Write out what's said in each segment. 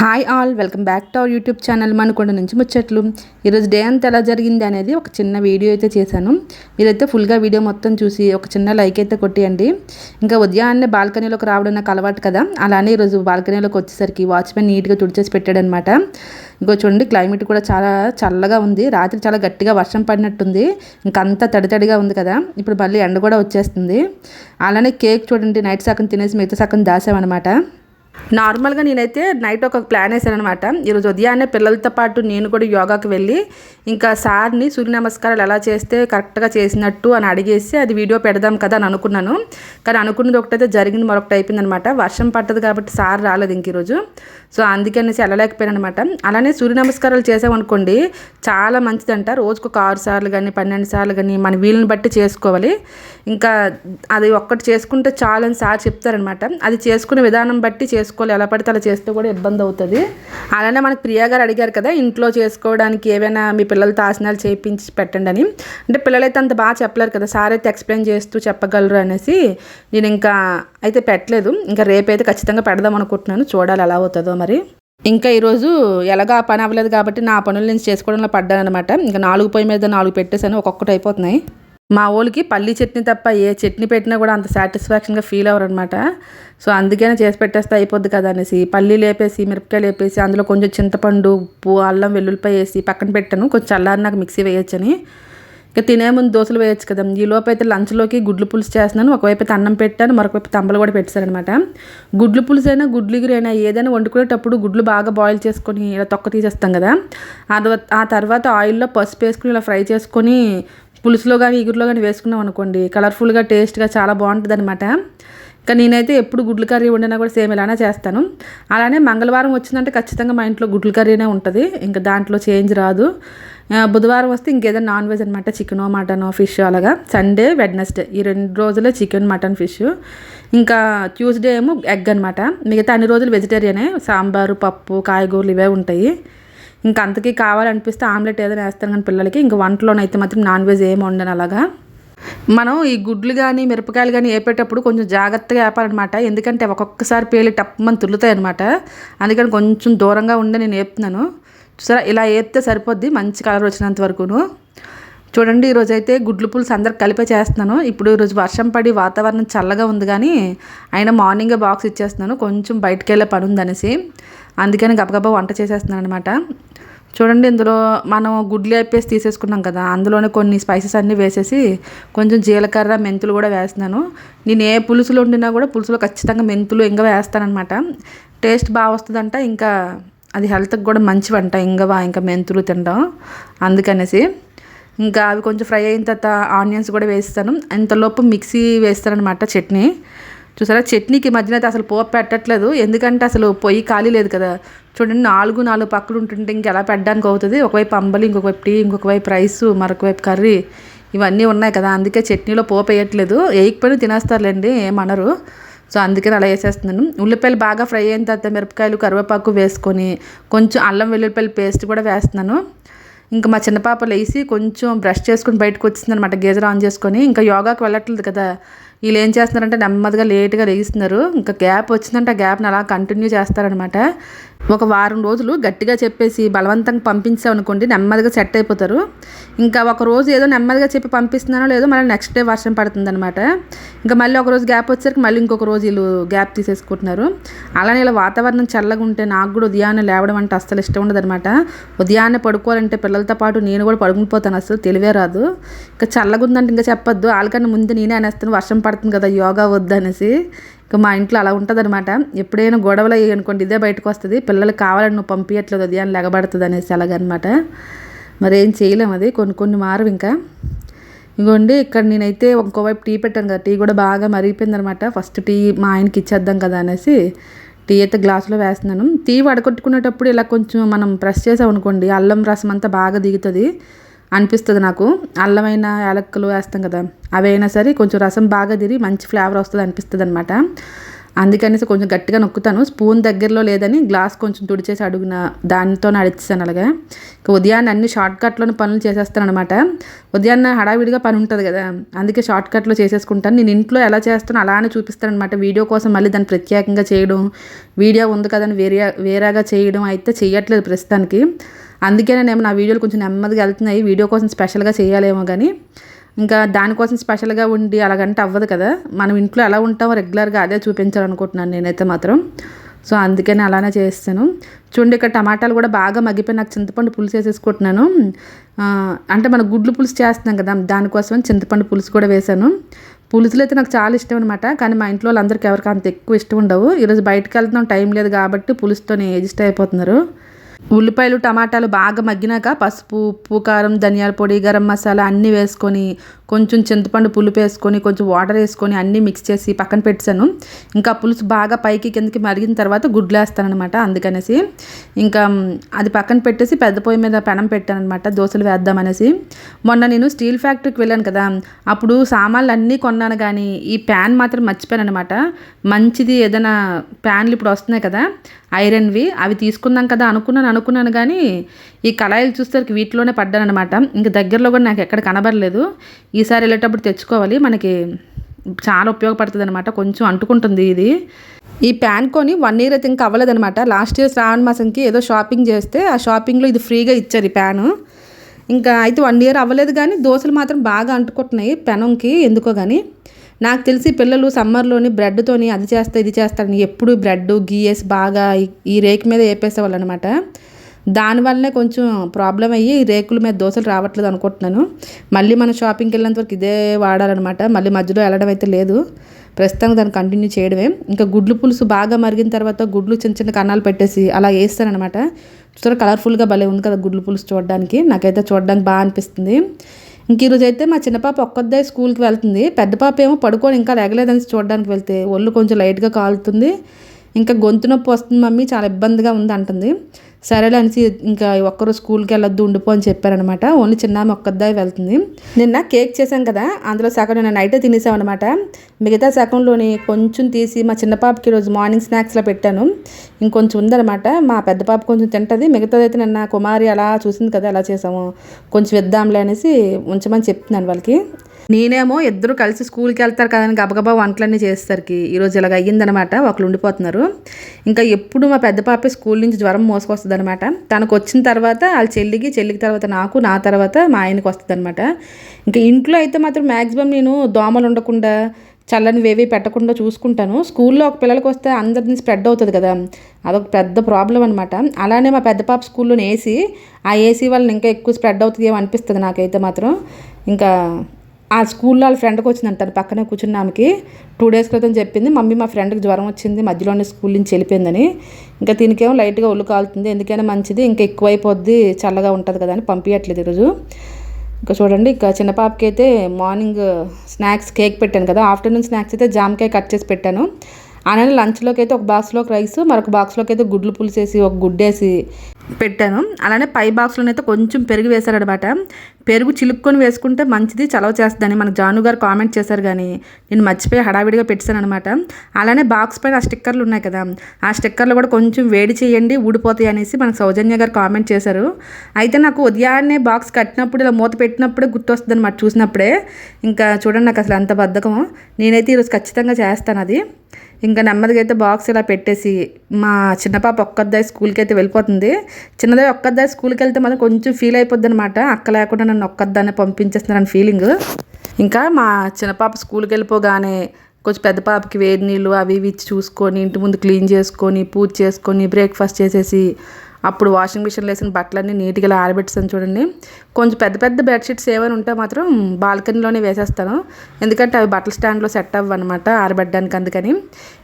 Hi all welcome back to our YouTube channel Manakonda నుంచి ముచ్చట్లు. ఈరోజు డే అంతా ఎలా జరిగింది అనేది ఒక చిన్న వీడియో అయితే చేశాను. మీరైతే ఫుల్గా వీడియో మొత్తం చూసి ఒక చిన్న లైక్ అయితే కొట్టేయండి. ఇంకా ఉదయాన్నే బాల్కనీలోకి రావడం నాకు అలవాటు కదా. అలానే ఈరోజు బాల్కనీలోకి వచ్చేసరికి వాచ్మెన్ నీట్గా తుడిచేసి పెట్టాడనమాట ఇంకో చూడండి క్లైమేట్ కూడా చాలా చల్లగా ఉంది. రాత్రి చాలా గట్టిగా వర్షం పడినట్టుంది. ఇంకంతా తడి తడిగా ఉంది కదా. ఇప్పుడు మళ్ళీ ఎండ కూడా వచ్చేస్తుంది. అలానే కేక్ చూడండి నైట్ సగం తినేసి మిగతా సగం దాసామన్నమాట. నార్మల్గా నేనైతే నైట్ ఒక ప్లాన్ వేసాను అనమాట ఈరోజు ఉదయాన్నే పిల్లలతో పాటు నేను కూడా యోగాకి వెళ్ళి ఇంకా సార్ని సూర్య నమస్కారాలు ఎలా చేస్తే కరెక్ట్గా చేసినట్టు అని అడిగేసి అది వీడియో పెడదాం కదా అని అనుకున్నాను. కానీ అనుకున్నది ఒకటైతే జరిగింది మరొకటి అయిపోయింది అనమాట వర్షం పట్టదు కాబట్టి సార్ రాలేదు ఇంక ఈరోజు. సో అందుకనేసి వెళ్ళలేకపోయాను అనమాట అలానే సూర్య నమస్కారాలు చేసామనుకోండి చాలా మంచిదంట. రోజుకు ఒక ఆరు సార్లు కానీ పన్నెండు సార్లు కానీ మన వీలుని బట్టి చేసుకోవాలి. ఇంకా అది ఒక్కటి చేసుకుంటే చాలని సార్ చెప్తారనమాట అది చేసుకునే విధానం బట్టి చేసుకోవాలి. ఎలా పడితే అలా చేస్తే కూడా ఇబ్బంది అవుతుంది. అలానే మనకి ప్రియా గారు అడిగారు కదా ఇంట్లో చేసుకోవడానికి ఏవైనా మీ పిల్లలతో ఆసనాలు చేయించి పెట్టండి అని. అంటే పిల్లలైతే అంత బాగా చెప్పలేరు కదా సార్ అయితే ఎక్స్ప్లెయిన్ చేస్తూ చెప్పగలరు అనేసి నేను ఇంకా అయితే పెట్టలేదు. ఇంకా రేపైతే ఖచ్చితంగా పెడదాం అనుకుంటున్నాను. చూడాలి ఎలా అవుతుందో మరి. ఇంకా ఈరోజు ఎలాగా పని అవ్వలేదు కాబట్టి నా పనులు నేను చేసుకోవడంలో పడ్డాను అనమాట ఇంకా నాలుగు పొయ్యి మీద నాలుగు పెట్టేసాను ఒక్కొక్కటి అయిపోతున్నాయి. మా ఊళ్ళకి పల్లీ చట్నీ తప్ప ఏ చట్నీ పెట్టినా కూడా అంత సాటిస్ఫాక్షన్గా ఫీల్ అవ్వరు అనమాట సో అందుకనే చేసి పెట్టేస్తే అయిపోద్ది కదా అనేసి పల్లి లేపేసి మిరపకాయలు లేపేసి అందులో కొంచెం చింతపండు ఉప్పు అల్లం వెల్లుల్లిపాయ వేసి పక్కన పెట్టాను. కొంచెం చల్లారి నాకు మిక్సీ వేయొచ్చని. ఇక తినే ముందు దోశలు వేయచ్చు కదా. ఈ లోపు అయితే లంచ్లోకి గుడ్లు పులుసు చేస్తున్నాను. ఒకవైపు అయితే అన్నం పెట్టాను మరొకవైపు తంబలు కూడా పెట్టారనమాట గుడ్లు పులుసు అయినా గుడ్లు అయినా ఏదైనా వండుకునేటప్పుడు గుడ్లు బాగా బాయిల్ చేసుకొని ఇలా తొక్క తీసేస్తాం కదా. ఆ తర్వాత ఆయిల్లో పసుపు వేసుకుని ఇలా ఫ్రై చేసుకొని పులుసులో కానీ ఇగురులో కానీ వేసుకున్నాం అనుకోండి కలర్ఫుల్గా టేస్ట్గా చాలా బాగుంటుంది అనమాట ఇంకా నేనైతే ఎప్పుడు గుడ్ల కర్రీ వండినా కూడా సేమ్ ఇలానే చేస్తాను. అలానే మంగళవారం వచ్చిందంటే ఖచ్చితంగా మా ఇంట్లో గుడ్ల కర్రీనే ఉంటుంది. ఇంకా దాంట్లో చేంజ్ రాదు. బుధవారం వస్తే ఇంకేదైనా నాన్ వెజ్ అనమాట చికెనో మటనో ఫిష్ అలాగా. సండే వెడ్నెస్డే ఈ రెండు రోజులే చికెన్ మటన్ ఫిష్. ఇంకా ట్యూస్డే ఏమో ఎగ్ అనమాట మిగతా అన్ని రోజులు వెజిటేరియనే. సాంబారు పప్పు కాయగూరలు ఇవే ఉంటాయి. ఇంకా అంతకీ కావాలనిపిస్తే ఆమ్లెట్ ఏదైనా వేస్తాను కానీ పిల్లలకి. ఇంకా వంటలోనైతే మాత్రం నాన్ వెజ్ ఏమి ఉండను అలాగా. మనం ఈ గుడ్లు కానీ మిరపకాయలు కానీ వేపేటప్పుడు కొంచెం జాగ్రత్తగా వేపాలన్నమాట ఎందుకంటే ఒక్కొక్కసారి పేలి టప్పమని తుల్లుతాయి అనమాట అందుకని కొంచెం దూరంగా ఉండి నేను వేపుతున్నాను సరే ఇలా వేపితే సరిపోద్ది. మంచి కలర్ వచ్చినంత వరకును. చూడండి ఈరోజు అయితే గుడ్లు పులుసు అందరు కలిపే చేస్తున్నాను. ఇప్పుడు ఈరోజు వర్షం పడి వాతావరణం చల్లగా ఉంది కానీ అయినా మార్నింగే బాక్స్ ఇచ్చేస్తున్నాను. కొంచెం బయటకు వెళ్ళే పని ఉందనేసి అందుకని గబగబా వంట చేసేస్తున్నాను అనమాట చూడండి ఇందులో మనం గుడ్లు వేపేసి తీసేసుకున్నాం కదా అందులోనే కొన్ని స్పైసెస్ అన్నీ వేసేసి కొంచెం జీలకర్ర మెంతులు కూడా వేస్తున్నాను. నేను ఏ పులుసులు వండినా కూడా పులుసులో ఖచ్చితంగా మెంతులు ఇంకా వేస్తానమాట టేస్ట్ బాగా వస్తుందంట ఇంకా అది హెల్త్కి కూడా మంచి వంట ఇంగవా ఇంకా మెంతులు తినడం. అందుకనేసి ఇంకా అవి కొంచెం ఫ్రై అయిన తర్వాత ఆనియన్స్ కూడా వేస్తాను. ఇంతలోపు మిక్సీ వేస్తానమాట చట్నీ. చూసారా? చట్నీకి మధ్యన అయితే అసలు పోపు పెట్టట్లేదు. ఎందుకంటే అసలు పొయ్యి ఖాళీ లేదు కదా. చూడండి నాలుగు నాలుగు పక్కలు ఉంటుంటే ఇంకెలా పెట్టడానికి అవుతుంది? ఒకవైపు అంబలి ఇంకొక వైపు టీ ఇంకొక వైపు రైస్ మరొక వైపు కర్రీ ఇవన్నీ ఉన్నాయి కదా. అందుకే చట్నీలో పోపు వేయట్లేదు. వేయకపోయినా తినేస్తారులేండి ఏమనరు. సో అందుకని అలా వేసేస్తున్నాను. ఉల్లిపాయలు బాగా ఫ్రై అయిన తర్వాత మిరపకాయలు కరివేపాకు వేసుకొని కొంచెం అల్లం వెల్లుల్లిపాయలు పేస్ట్ కూడా వేస్తున్నాను. ఇంకా మా చిన్న పాప కొంచెం బ్రష్ చేసుకుని బయటకు వచ్చింది అనమాట గేజర్ ఆన్ చేసుకొని. ఇంకా యోగాకి వెళ్ళట్లేదు కదా. వీళ్ళు ఏం చేస్తున్నారంటే నెమ్మదిగా లేట్గా లేగిస్తున్నారు. ఇంకా గ్యాప్ వచ్చిందంటే ఆ గ్యాప్ని అలా కంటిన్యూ చేస్తారనమాట. ఒక వారం రోజులు గట్టిగా చెప్పేసి బలవంతంగా పంపించామనుకోండి నెమ్మదిగా సెట్ అయిపోతారు. ఇంకా ఒక రోజు ఏదో నెమ్మదిగా చెప్పి పంపిస్తున్నానో లేదో మళ్ళీ నెక్స్ట్ డే వర్షం పడుతుందనమాట. ఇంకా మళ్ళీ ఒక రోజు గ్యాప్ వచ్చేసరికి మళ్ళీ ఇంకొక రోజు వీళ్ళు గ్యాప్ తీసేసుకుంటున్నారు. అలానే ఇలా వాతావరణం చల్లగా ఉంటే నాకు కూడా ఉదయాన్నే లేవడం అంటే అస్సలు ఇష్టం ఉండదనమాట. ఉదయాన్నే పడుకోవాలంటే పిల్లలతో పాటు నేను కూడా పడుకునిపోతాను అసలు తెలివే రాదు. ఇంకా చల్లగా ఉందంటే ఇంకా చెప్పొద్దు. వాళ్ళకన్నా ముందు నేనే అనేస్తాను వర్షం పడుతుంది కదా యోగా వద్దనేసి. ఇంకా మా ఇంట్లో అలా ఉంటుంది అనమాట ఎప్పుడైనా గొడవలు అయ్యి అనుకోండి ఇదే బయటకు వస్తుంది. పిల్లలు కావాలని నువ్వు పంపించట్లేదు అది అని లెగబడుతుంది అనేసి అలాగనమాట. మరి ఏం చేయలేము అది కొన్ని కొన్ని మారు ఇంకా. ఇంకోండి ఇక్కడ నేనైతే ఇంకోవైపు టీ పెట్టాను కదా టీ కూడా బాగా మరిగిపోయింది అనమాట ఫస్ట్ టీ మా ఆయనకి ఇచ్చేద్దాం కదా అనేసి టీ అయితే గ్లాసులో వేస్తున్నాను. టీ వడగొట్టుకునేటప్పుడు ఇలా కొంచెం మనం ప్రెస్ చేసాం అనుకోండి అల్లం రసం అంతా బాగా దిగుతుంది. అనిపిస్తుంది నాకు. అల్లమైన యాలక్కులు వేస్తాం కదా అవైనా సరే కొంచెం రసం బాగా తిరిగి మంచి ఫ్లేవర్ వస్తుంది అనిపిస్తుంది అనమాట అందుకనేసి కొంచెం గట్టిగా నొక్కుతాను. స్పూన్ దగ్గరలో లేదని గ్లాస్ కొంచెం తుడిచేసి అడుగున దానితో నడిస్తాను అలాగా. ఇంకా ఉదయాన్నే అన్ని షార్ట్ కట్లోని పనులు చేసేస్తాను అనమాట ఉదయాన్నే హడావిడిగా పని ఉంటుంది కదా. అందుకే షార్ట్ కట్లో చేసేసుకుంటాను. నేను ఇంట్లో ఎలా చేస్తానో అలానే చూపిస్తాను అనమాట వీడియో కోసం మళ్ళీ దాన్ని ప్రత్యేకంగా చేయడం వీడియో ఉంది కదని వేరే వేరేగా చేయడం అయితే చేయట్లేదు ప్రస్తుతానికి. అందుకే నేను నా వీడియోలు కొంచెం నెమ్మదిగా వెళ్తున్నాయి. వీడియో కోసం స్పెషల్గా చేయాలేమో కానీ ఇంకా దానికోసం స్పెషల్గా ఉండి అలాగంటే అవ్వదు కదా. మనం ఇంట్లో ఎలా ఉంటామో రెగ్యులర్గా అదే చూపించాలనుకుంటున్నాను నేనైతే మాత్రం. సో అందుకని అలానే చేస్తాను. చూడండి ఇక్కడ టమాటాలు కూడా బాగా మగ్గిపోయి నాకు చింతపండు పులుసు వేసేసుకుంటున్నాను. అంటే మనం గుడ్లు పులుసు చేస్తున్నాం కదా దానికోసం చింతపండు పులుసు కూడా వేశాను. పులుసులు అయితే నాకు చాలా ఇష్టం అనమాట కానీ మా ఇంట్లో వాళ్ళందరికీ ఎవరికి అంత ఎక్కువ ఇష్టం ఉండవు. ఈరోజు బయటకు వెళ్తున్నాం టైం లేదు కాబట్టి పులుసుతోనే ఏజిస్ట్ అయిపోతున్నారు. ఉల్లిపాయలు టమాటాలు బాగా మగ్గినాక పసుపు ఉప్పు కారం ధనియాల పొడి గరం మసాలా అన్నీ వేసుకొని కొంచెం చింతపండు పులుపు వేసుకొని కొంచెం వాటర్ వేసుకొని అన్నీ మిక్స్ చేసి పక్కన పెట్టాను ఇంకా పులుసు బాగా పైకి కిందకి మరిగిన తర్వాత గుడ్లు వేస్తానమాట అందుకనేసి. ఇంకా అది పక్కన పెట్టేసి పెద్ద పొయ్యి మీద పెనం పెట్టాను అనమాట దోశలు వేద్దామనేసి. మొన్న నేను స్టీల్ ఫ్యాక్టరీకి వెళ్ళాను కదా అప్పుడు సామాన్లు అన్నీ కొన్నాను కానీ ఈ ప్యాన్ మాత్రం మర్చిపోయాను అనమాట మంచిది ఏదైనా ప్యాన్లు ఇప్పుడు వస్తున్నాయి కదా ఐరన్వి అవి తీసుకుందాం కదా అనుకున్నాను అనుకున్నాను కానీ ఈ కళాయిలు చూస్తే వీటిలోనే పడ్డాను అనమాట ఇంక దగ్గరలో కూడా నాకు ఎక్కడ కనబడలేదు. ఈసారి వెళ్ళేటప్పుడు తెచ్చుకోవాలి. మనకి చాలా ఉపయోగపడుతుంది అనమాట కొంచెం అంటుకుంటుంది ఇది. ఈ ప్యాన్ కొని వన్ ఇయర్ అయితే ఇంకా అవ్వలేదనమాట లాస్ట్ ఇయర్ శ్రావణ మాసంకి ఏదో షాపింగ్ చేస్తే ఆ షాపింగ్లో ఇది ఫ్రీగా ఇచ్చారు ఈ ప్యాను. ఇంకా అయితే వన్ ఇయర్ అవ్వలేదు కానీ దోశలు మాత్రం బాగా అంటుకుంటున్నాయి పెనంకి. ఎందుకో కానీ నాకు తెలిసి పిల్లలు సమ్మర్లోని బ్రెడ్తోని అది చేస్తా ఇది చేస్తారని ఎప్పుడు బ్రెడ్ గీయేసి బాగా ఈ- ఈ రేక్ మీద వేపేసేవాళ్ళు అనమాట దానివల్లనే కొంచెం ప్రాబ్లం అయ్యి రేకుల మీద దోశలు రావట్లేదు అనుకుంటున్నాను. మళ్ళీ మనం షాపింగ్కి వెళ్ళినంత వరకు ఇదే వాడాలన్నమాట. మళ్ళీ మధ్యలో వెళ్ళడం అయితే లేదు. ప్రస్తుతం దాన్ని కంటిన్యూ చేయడమే. ఇంకా గుడ్లు పులుసు బాగా మరిగిన తర్వాత గుడ్లు చిన్న చిన్న కన్నాలు పెట్టేసి అలా వేస్తానమాట చూసారా కలర్ఫుల్గా భలే ఉంది కదా గుడ్లు పులుసు చూడడానికి. నాకైతే చూడడానికి బాగా అనిపిస్తుంది. ఇంక ఈరోజు అయితే మా చిన్న పాప ఒక్కొద్దే స్కూల్కి వెళ్తుంది. పెద్ద పాప ఏమో పడుకొని ఇంకా లేగలేదని చూడడానికి వెళ్తే ఒళ్ళు కొంచెం లైట్గా కాలుతుంది. ఇంకా గొంతు నొప్పి వస్తుంది మమ్మీ చాలా ఇబ్బందిగా ఉంది అంటుంది. సరేలే అనేసి ఇంకా ఒక్కరు స్కూల్కి వెళ్ళొద్దు ఉండిపో అని చెప్పారనమాట. ఓన్లీ చిన్న ఆమె ఒక్కదాయి వెళ్తుంది. నిన్న కేక్ చేశాం కదా అందులో సగం నేను నైటే తినేసామన్నమాట మిగతా సగంలోని కొంచెం తీసి మా చిన్న పాపకి ఈరోజు మార్నింగ్ స్నాక్స్లో పెట్టాను. ఇంకొంచెం ఉందన్నమాట మా పెద్ద పాప కొంచెం తింటుంది. మిగతాదైతే నిన్న కుమారి అలా చూసింది కదా ఎలా చేసాము కొంచెం ఇద్దాంలే అనేసి ఉంచమని చెప్తున్నాను వాళ్ళకి. నేనేమో ఇద్దరు కలిసి స్కూల్కి వెళ్తారు కదని గబగబా వంటలన్నీ చేసేసరికి. ఈరోజు ఇలాగ అయ్యిందనమాట ఒకళ్ళు ఉండిపోతున్నారు. ఇంకా ఎప్పుడు మా పెద్ద పాప స్కూల్ నుంచి జ్వరం మోసుకొస్తుంది అనమాట తనకు వచ్చిన తర్వాత వాళ్ళ చెల్లికి చెల్లికి తర్వాత నాకు నా తర్వాత మా ఆయనకి వస్తుంది అనమాట ఇంకా ఇంట్లో అయితే మాత్రం మ్యాక్సిమం నేను దోమలు ఉండకుండా చల్లని వేవి పెట్టకుండా చూసుకుంటాను. స్కూల్లో ఒక పిల్లలకి వస్తే అందరిని స్ప్రెడ్ అవుతుంది కదా అదొక పెద్ద ప్రాబ్లం అనమాట. అలానే మా పెద్ద పాప స్కూల్లోని ఏసీ ఆ ఏసీ వల్ల ఇంకా ఎక్కువ స్ప్రెడ్ అవుతుంది ఏమో అనిపిస్తుంది నాకైతే మాత్రం. ఇంకా ఆ స్కూల్లో వాళ్ళ ఫ్రెండ్కి వచ్చిందంట తను పక్కనే కూర్చున్న ఆమెకి. టూ డేస్ క్రితం చెప్పింది మమ్మీ మా ఫ్రెండ్కి జ్వరం వచ్చింది మధ్యలోనే స్కూల్ నుంచి వెళ్ళిపోయిందని. ఇంకా దీనికేమో లైట్గా ఒళ్ళు కాలుతుంది ఎందుకైనా మంచిది ఇంకా ఎక్కువైపోద్ది చల్లగా ఉంటుంది కదా అని పంపించట్లేదు ఈరోజు. ఇంకా చూడండి ఇంకా చిన్న పాపకి అయితే మార్నింగ్ స్నాక్స్ కేక్ పెట్టాను కదా ఆఫ్టర్నూన్ స్నాక్స్ అయితే జామకాయ కట్ చేసి పెట్టాను. అలానే లంచ్లోకి అయితే ఒక బాక్స్లోకి రైస్ మరొక బాక్స్లోకి అయితే గుడ్లు పులిసేసి ఒక గుడ్డేసి పెట్టాను. అలానే పై బాక్స్లోనైతే కొంచెం పెరుగు వేశారనమాట. పెరుగు చిలుక్కొని వేసుకుంటే మంచిది చలవ చేస్తుందని మన జాను గారు కామెంట్ చేశారు కానీ నేను మర్చిపోయి హడావిడిగా పెట్టానమాట అలానే బాక్స్ పైన ఆ స్టిక్కర్లు ఉన్నాయి కదా ఆ స్టిక్కర్లు కూడా కొంచెం వేడి చేయండి ఊడిపోతాయి అనేసి మనకు సౌజన్య గారు కామెంట్ చేశారు. అయితే నాకు ఉదయాన్నే బాక్స్ కట్టినప్పుడు ఇలా మూత పెట్టినప్పుడే గుర్తొస్తుంది అనమాట చూసినప్పుడే. ఇంకా చూడండి నాకు అసలు అంత బద్ధకం నేనైతే ఈరోజు ఖచ్చితంగా చేస్తాను అది. ఇంకా నెమ్మదిగా అయితే బాక్స్ ఇలా పెట్టేసి మా చిన్న పాప ఒక్కదాయి స్కూల్కి అయితే వెళ్ళిపోతుంది. చిన్నదాయి ఒక్కదాయి స్కూల్కి వెళ్తే మాత్రం కొంచెం ఫీల్ అయిపోద్ది అనమాట అక్క లేకుండా నన్ను ఒక్కదాన్ని పంపించేస్తున్నారని ఫీలింగ్ ఇంకా మా చిన్న పాప స్కూల్కి వెళ్ళిపోగానే కొంచెం పెద్ద పాపకి వేడి నీళ్ళు అవి ఇవి ఇచ్చి చూసుకొని ఇంటి ముందు క్లీన్ చేసుకొని పూజ చేసుకొని బ్రేక్ఫాస్ట్ చేసేసి అప్పుడు వాషింగ్ మిషన్లో వేసిన బట్టలన్నీ నీట్గా ఇలా చూడండి. కొంచెం పెద్ద పెద్ద బెడ్షీట్స్ ఏమైనా ఉంటే మాత్రం బాల్కనీలోనే వేసేస్తాను. ఎందుకంటే అవి బట్టల స్టాండ్లో సెట్ అవ్వనమాట ఆరబెట్టడానికి అందుకని.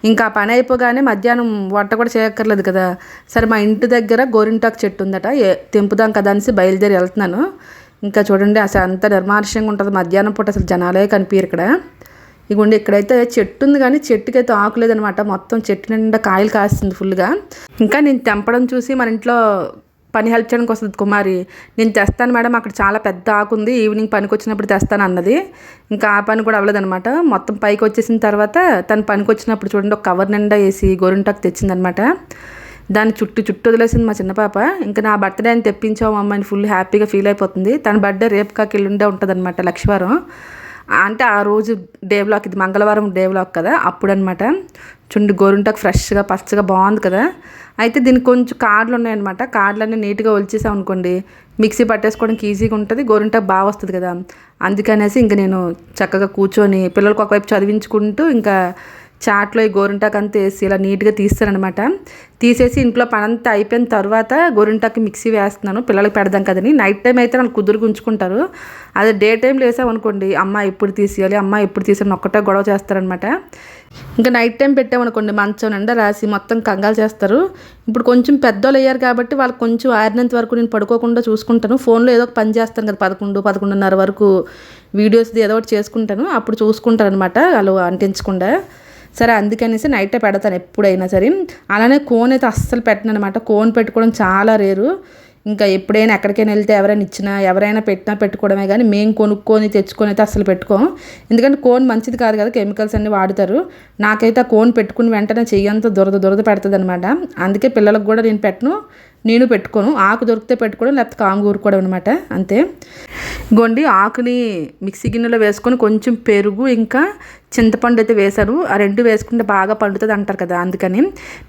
ఇంకా ఆ పని అయిపోగానే మధ్యాహ్నం వంట కూడా చేయక్కర్లేదు కదా. సరే మా ఇంటి దగ్గర గోరింటాకు చెట్టు ఉందట. తెంపుదాం కదా అనేసి బయలుదేరి వెళ్తున్నాను. ఇంకా చూడండి అసలు అంత నిర్మానుష్యంగా ఉంటుంది. మధ్యాహ్నం పూట అసలు జనాలే కనిపించరు ఇక్కడ. ఇగోండి ఇక్కడైతే చెట్టు ఉంది కానీ చెట్టుకి అయితే ఆకు లేదనమాట. మొత్తం చెట్టు నిండా కాయలు కాస్తుంది ఫుల్గా ఇంకా నేను తెంపడం చూసి మన ఇంట్లో పని హెల్ప్ చేయడానికి వస్తుంది కుమారి. నేను తెస్తాను మేడం అక్కడ చాలా పెద్ద ఆకు ఉంది. ఈవినింగ్ పనికి వచ్చినప్పుడు తెస్తాను అన్నది. ఇంకా ఆ పని కూడా అవ్వలేదనమాట. మొత్తం పైకి వచ్చేసిన తర్వాత తను పనికి వచ్చినప్పుడు చూడండి ఒక కవర్ నిండా వేసి గోరింటాకు తెచ్చిందనమాట. దాన్ని చుట్టూ చుట్టూ వదిలేసింది మా చిన్న పాప. ఇంకా నా బర్త్డే అని తెప్పించావు అమ్మాయిని ఫుల్ హ్యాపీగా ఫీల్ అయిపోతుంది. తన బర్త్డే రేపు కాకి ఎల్లుండే ఉంటుంది అనమాట లక్షవారం అంటే ఆ రోజు డే బ్లాక్ ఇది మంగళవారం డే బ్లాక్ కదా అప్పుడు అనమాట చుండి గోరుంటాకు ఫ్రెష్గా పచ్చగా బాగుంది కదా. అయితే దీనికి కొంచెం కార్డులు ఉన్నాయన్నమాట. కార్డులన్నీ నీట్గా ఒలిచేసాం అనుకోండి మిక్సీ పట్టేసుకోవడానికి ఈజీగా ఉంటుంది గోరుంటాకు బాగా వస్తుంది కదా. అందుకనేసి ఇంక నేను చక్కగా కూర్చొని పిల్లలకు ఒకవైపు చదివించుకుంటూ ఇంకా చాట్లో ఈ గోరింటాకు అంతా వేసి ఇలా నీట్గా తీస్తానమాట తీసేసి ఇంట్లో పనంతా అయిపోయిన తర్వాత గోరింటాకు మిక్సీ వేస్తున్నాను. పిల్లలకి పెడదాం కదని. నైట్ టైం అయితే నన్ను కుదురు ఉంచుకుంటారు. అదే డే టైంలో వేసామనుకోండి అమ్మ ఎప్పుడు తీసేయాలి అమ్మ ఎప్పుడు తీసేయాలి ఒక్కటే గొడవ చేస్తారనమాట. ఇంకా నైట్ టైం పెట్టామనుకోండి మంచం నిండా రాసి మొత్తం కంగాలు చేస్తారు. ఇప్పుడు కొంచెం పెద్దోళ్ళు అయ్యారు కాబట్టి వాళ్ళకి కొంచెం ఆరినంత వరకు నేను పడుకోకుండా చూసుకుంటాను. ఫోన్లో ఏదో ఒక పని చేస్తాను కదా పదకొండు పదకొండున్నర వరకు వీడియోస్ది ఏదో ఒకటి చేసుకుంటాను. అప్పుడు చూసుకుంటారు అనమాట వాళ్ళు అంటించకుండా. సరే అందుకనేసి నైటే పెడతాను ఎప్పుడైనా సరే. అలానే కోన్ అయితే అస్సలు పెట్టను అనమాట కోన్ పెట్టుకోవడం చాలా రేరు. ఇంకా ఎప్పుడైనా ఎక్కడికైనా వెళ్తే ఎవరైనా ఇచ్చినా ఎవరైనా పెట్టినా పెట్టుకోవడమే కానీ మేము కొనుక్కొని తెచ్చుకొని అయితే అసలు పెట్టుకోం. ఎందుకంటే కోన్ మంచిది కాదు కదా కెమికల్స్ అన్నీ వాడతారు. నాకైతే ఆ కోన్ పెట్టుకుని వెంటనే చెయ్యంతా దురద దురద పెడుతుంది అనమాట అందుకే పిల్లలకు కూడా నేను పెట్టను నేను పెట్టుకోను. ఆకు దొరికితే పెట్టుకోవడం లేకపోతే కాము ఊరుకోవడం అనమాట అంతే. గొండి ఆకుని మిక్సీ గిన్నెలో వేసుకొని కొంచెం పెరుగు ఇంకా చింతపండు అయితే వేశారు. ఆ రెండు వేసుకుంటే బాగా పండుతుంది అంటారు కదా అందుకని.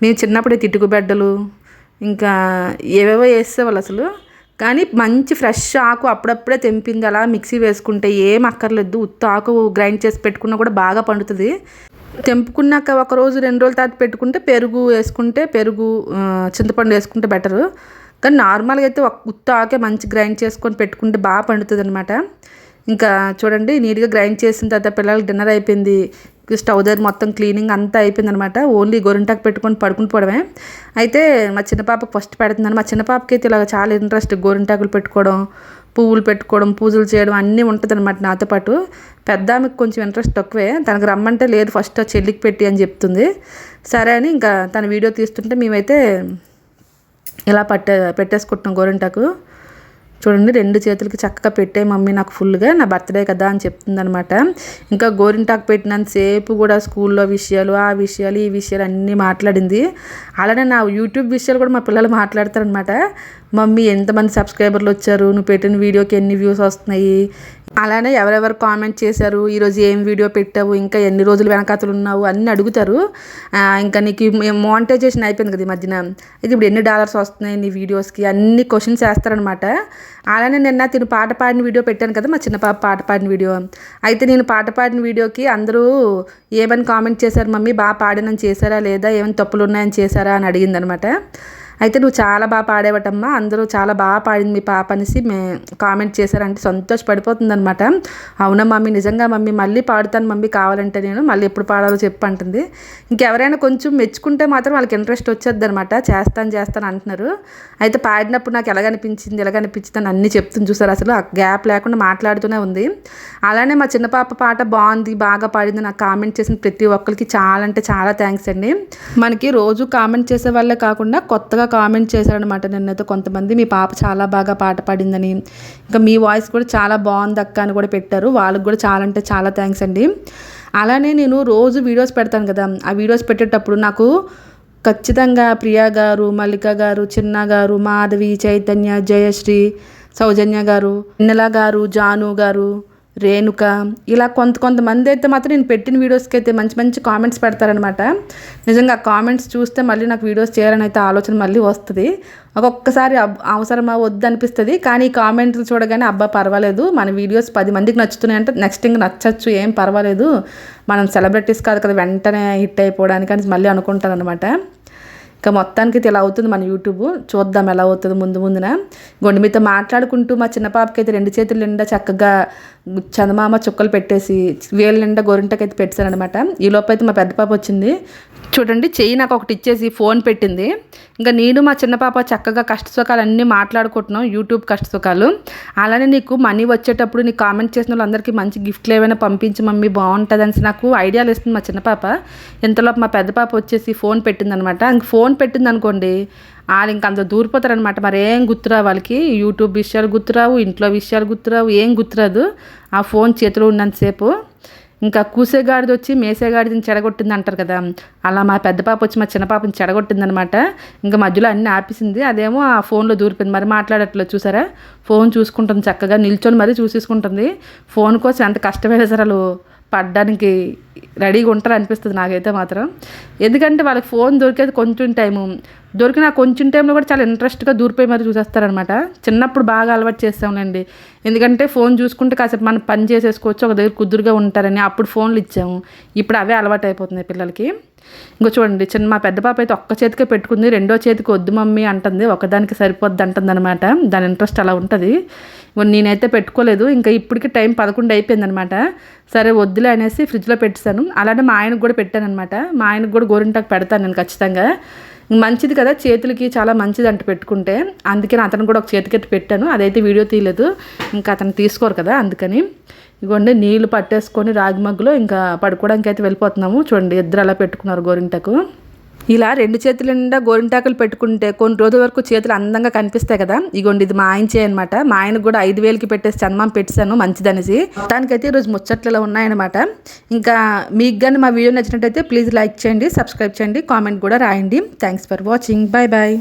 మేము చిన్నప్పుడే తిట్టుకు బెడ్డలు ఇంకా ఏవేవో వేసేవాళ్ళు అసలు. కానీ మంచి ఫ్రెష్ ఆకు అప్పుడప్పుడే తెంపింది. అలా మిక్సీ వేసుకుంటే ఏం అక్కర్లేదు. ఉత్త ఆకు గ్రైండ్ చేసి పెట్టుకున్నా కూడా బాగా పండుతుంది. తెంపుకున్నాక ఒక రోజు రెండు రోజుల తర్వాత పెట్టుకుంటే పెరుగు వేసుకుంటే పెరుగు చింతపండు వేసుకుంటే బెటరు. కానీ నార్మల్గా అయితే ఉత్త ఆకే మంచి గ్రైండ్ చేసుకొని పెట్టుకుంటే బాగా పండుతుంది అనమాట ఇంకా చూడండి నీట్గా గ్రైండ్ చేసిన తర్వాత పిల్లలకి డిన్నర్ అయిపోయింది. స్టవ్ దగ్గర మొత్తం క్లీనింగ్ అంతా అయిపోయింది అనమాట ఓన్లీ గొరింటాకు పెట్టుకొని పడుకుని పోవడమే. అయితే మా చిన్న పాపకు ఫస్ట్ పెడుతున్నాను. మా చిన్న పాపకి అయితే ఇలాగ చాలా ఇంట్రెస్ట్ గోరింటాకులు పెట్టుకోవడం పువ్వులు పెట్టుకోవడం పూజలు చేయడం అన్నీ ఉంటుంది అనమాట నాతో పాటు. పెద్ద ఆమెకు కొంచెం ఇంట్రెస్ట్ తక్కువే. తనకు రమ్మంటే లేదు ఫస్ట్ చెల్లికి పెట్టి అని చెప్తుంది. సరే అని ఇంకా తన వీడియో తీస్తుంటే మేమైతే ఇలా పట్టే పెట్టేసుకుంటున్నాం గోరింటాకు. చూడండి రెండు చేతులకి చక్కగా పెట్టే మమ్మీ నాకు ఫుల్గా నా బర్త్డే కదా అని చెప్తుందనమాట ఇంకా గోరింటాకు పెట్టినంతసేపు కూడా స్కూల్లో విషయాలు ఆ విషయాలు ఈ విషయాలు అన్నీ మాట్లాడింది. అలానే నా యూట్యూబ్ విషయాలు కూడా మా పిల్లలు మాట్లాడతారనమాట మమ్మీ ఎంతమంది సబ్స్క్రైబర్లు వచ్చారు? నువ్వు పెట్టిన వీడియోకి ఎన్ని వ్యూస్ వస్తున్నాయి? అలానే ఎవరెవరు కామెంట్ చేశారు ఈరోజు ఏం వీడియో పెట్టావు? ఇంకా ఎన్ని రోజులు వెనకాతలు ఉన్నావు? అన్నీ అడుగుతారు. ఇంకా నీకు మోనిటైజేషన్ అయిపోయింది కదా ఈ మధ్యన. ఇది ఇప్పుడు ఎన్ని డాలర్స్ వస్తున్నాయి నీ వీడియోస్కి అన్ని క్వశ్చన్స్ వేస్తారనమాట అలానే నిన్న తిను పాట పాడిన వీడియో పెట్టాను కదా మా చిన్న పాప పాట పాడిన వీడియో. అయితే నేను పాట పాడిన వీడియోకి అందరూ ఏమని కామెంట్ చేశారు? మమ్మీ బాగా పాడినని చేశారా లేదా? ఏమైనా తప్పులు ఉన్నాయని చేశారా? అని అడిగిందనమాట అయితే నువ్వు చాలా బాగా పాడేవటమ్మా. అందరూ చాలా బాగా పాడింది మీ పాప అనేసి మే కామెంట్ చేశారంటే సంతోషపడిపోతుంది అనమాట అవునా మమ్మీ? నిజంగా మమ్మీ మళ్ళీ పాడుతాను మమ్మీ కావాలంటే నేను. మళ్ళీ ఎప్పుడు పాడాలో చెప్పు అంటుంది ఇంకెవరైనా కొంచెం మెచ్చుకుంటే మాత్రం వాళ్ళకి ఇంట్రెస్ట్ వచ్చేది అనమాట చేస్తాను చేస్తాను అంటున్నారు. అయితే పాడినప్పుడు నాకు ఎలాగనిపించింది ఎలాగనిపించింది అని అన్నీ చెప్తుంది చూసారు అసలు. ఆ గ్యాప్ లేకుండా మాట్లాడుతూనే ఉంది. అలానే మా చిన్న పాప పాట బాగుంది బాగా పాడింది నాకు కామెంట్ చేసిన ప్రతి ఒక్కరికి చాలా అంటే చాలా థ్యాంక్స్ అండి. మనకి రోజు కామెంట్ చేసే వాళ్ళే కాకుండా కొత్తగా బాగా కామెంట్ చేశారనమాట నిన్నైతే కొంతమంది. మీ పాప చాలా బాగా పాట పాడిందని. ఇంకా మీ వాయిస్ కూడా చాలా బాగుంది అక్క అని కూడా పెట్టారు. వాళ్ళకి కూడా చాలా అంటే చాలా థ్యాంక్స్ అండి. అలానే నేను రోజు వీడియోస్ పెడతాను కదా. ఆ వీడియోస్ పెట్టేటప్పుడు నాకు ఖచ్చితంగా ప్రియా గారు మల్లిక గారు చిన్న గారు మాధవి చైతన్య జయశ్రీ సౌజన్య గారు నిన్నల గారు జాను గారు రేణుక ఇలా కొంత కొంతమంది అయితే మాత్రం నేను పెట్టిన వీడియోస్కి అయితే మంచి మంచి కామెంట్స్ పెడతారనమాట నిజంగా కామెంట్స్ చూస్తే మళ్ళీ నాకు వీడియోస్ చేయాలని అయితే ఆలోచన మళ్ళీ వస్తుంది. ఒక్కొక్కసారి అవసరమా వద్దు అనిపిస్తుంది. కానీ కామెంట్లు చూడగానే అబ్బా పర్వాలేదు. మన వీడియోస్ పది మందికి నచ్చుతున్నాయి అంటే నెక్స్ట్ ఇంక నచ్చచ్చు ఏం పర్వాలేదు. మనం సెలబ్రిటీస్ కాదు కదా వెంటనే హిట్ అయిపోవడానికి అని మళ్ళీ అనుకుంటాను అనమాట ఇంకా మొత్తానికి ఇలా అవుతుంది మన యూట్యూబ్? చూద్దాం ఎలా అవుతుంది ముందు ముందున. గుండె మీతో మాట్లాడుకుంటూ మా చిన్న పాపకి అయితే రెండు చేతులు నిండా చక్కగా చందమామ చుక్కలు పెట్టేసి వేలు నిండా గోరింటకైతే పెట్టారనమాట ఈ లోపైతే మా పెద్ద పాప వచ్చింది. చూడండి చెయ్యి నాకు ఒకటి ఇచ్చేసి ఫోన్ పెట్టింది. ఇంకా నేను మా చిన్న పాప చక్కగా కష్ట సుఖాలు అన్నీ మాట్లాడుకుంటున్నాం యూట్యూబ్ కష్ట సుఖాలు అలానే నీకు మనీ వచ్చేటప్పుడు నీకు కామెంట్ చేసిన వాళ్ళందరికీ మంచి గిఫ్ట్లు ఏమైనా పంపించి మమ్మీ బాగుంటుంది అనేసి నాకు ఐడియాలు ఇస్తుంది మా చిన్న పాప. ఇంతలోపు మా పెద్ద పాప వచ్చేసి ఫోన్ పెట్టిందనమాట ఇంక ఫోన్ పెట్టింది అనుకోండి వాళ్ళు ఇంక అంత దూరిపోతారనమాట మరి ఏం గుర్తురావు వాళ్ళకి? యూట్యూబ్ విషయాలు గుర్తురావు ఇంట్లో విషయాలు గుర్తురావు ఏం గుర్తురాదు. ఆ ఫోన్ చేతిలో ఉన్నంతసేపు ఇంకా కూసేగాడిది వచ్చి మేసేగాడిని చెడగొట్టింది అంటారు కదా. అలా మా పెద్ద పాప వచ్చి మా చిన్న పాపని చెడగొట్టిందనమాట ఇంకా మధ్యలో అన్నీ ఆపేసింది. అదేమో ఆ ఫోన్లో దూరిపోయింది. మరి మాట్లాడట్లేదు చూసారా? ఫోన్ చూసుకుంటుంది చక్కగా నిల్చొని మరీ చూసేసుకుంటుంది. ఫోన్ కోసం ఎంత కష్టమైనా సరే వాళ్ళు. పడ్డానికి రెడీగా ఉంటారు అనిపిస్తుంది నాకైతే మాత్రం. ఎందుకంటే వాళ్ళకి ఫోన్ దొరికేది కొంచెం టైము. దొరికిన కొంచెం టైంలో కూడా చాలా ఇంట్రెస్ట్గా దూరిపోయి మరి చూసేస్తారనమాట చిన్నప్పుడు బాగా అలవాటు చేస్తాంలేండి ఎందుకంటే ఫోన్ చూసుకుంటే కాసేపు మనం పని చేసేసుకోవచ్చు ఒక దగ్గర కుదురుగా ఉంటారని అప్పుడు ఫోన్లు ఇచ్చాము. ఇప్పుడు అవే అలవాటు అయిపోతుంది పిల్లలకి. ఇంకో చూడండి చిన్న మా పెద్ద పాప అయితే ఒక్క చేతికే పెట్టుకుంది రెండో చేతికి వద్దు మమ్మీ అంటుంది ఒకదానికి సరిపోద్ది అంటుంది అనమాట దాని ఇంట్రెస్ట్ అలా ఉంటుంది. నేనైతే పెట్టుకోలేదు. ఇంకా ఇప్పటికి టైం పదకొండు అయిపోయింది అనమాట సరే వద్దులే అనేసి ఫ్రిడ్జ్లో పెట్టాను అలానే మా ఆయనకు కూడా పెట్టాను అనమాట మా ఆయనకు కూడా గోరింటాకు పెడతాను నేను ఖచ్చితంగా. మంచిది కదా చేతులకి చాలా మంచిది అంట పెట్టుకుంటే. అందుకని అతను కూడా ఒక చేతికెట్టి పెట్టాను. అదైతే వీడియో తీయలేదు. ఇంకా అతను తీసుకోరు కదా అందుకని. ఇగోండి నీళ్ళు పట్టేసుకొని రాగి మగ్గులో ఇంకా పడుకోవడానికి అయితే వెళ్ళిపోతున్నాము. చూడండి ఇద్దరు అలా పెట్టుకున్నారు గోరింటకు. ఇలా రెండు చేతుల నిండా గోరింటాకులు పెట్టుకుంటే కొన్ని రోజుల వరకు చేతులు అందంగా కనిపిస్తాయి కదా. ఇగోండి ఇది మా ఆయన చేయనమాట మా ఆయనకు కూడా ఐదు వేలకి పెట్టేసి చన్మం పెట్టాను మంచిదనేసి. దానికైతే ఈరోజు ముచ్చట్లలో ఉన్నాయన్నమాట. ఇంకా మీకు కానీ మా వీడియో నచ్చినట్టయితే ప్లీజ్ లైక్ చేయండి సబ్స్క్రైబ్ చేయండి కామెంట్ కూడా రాయండి. Thanks for watching. Bye bye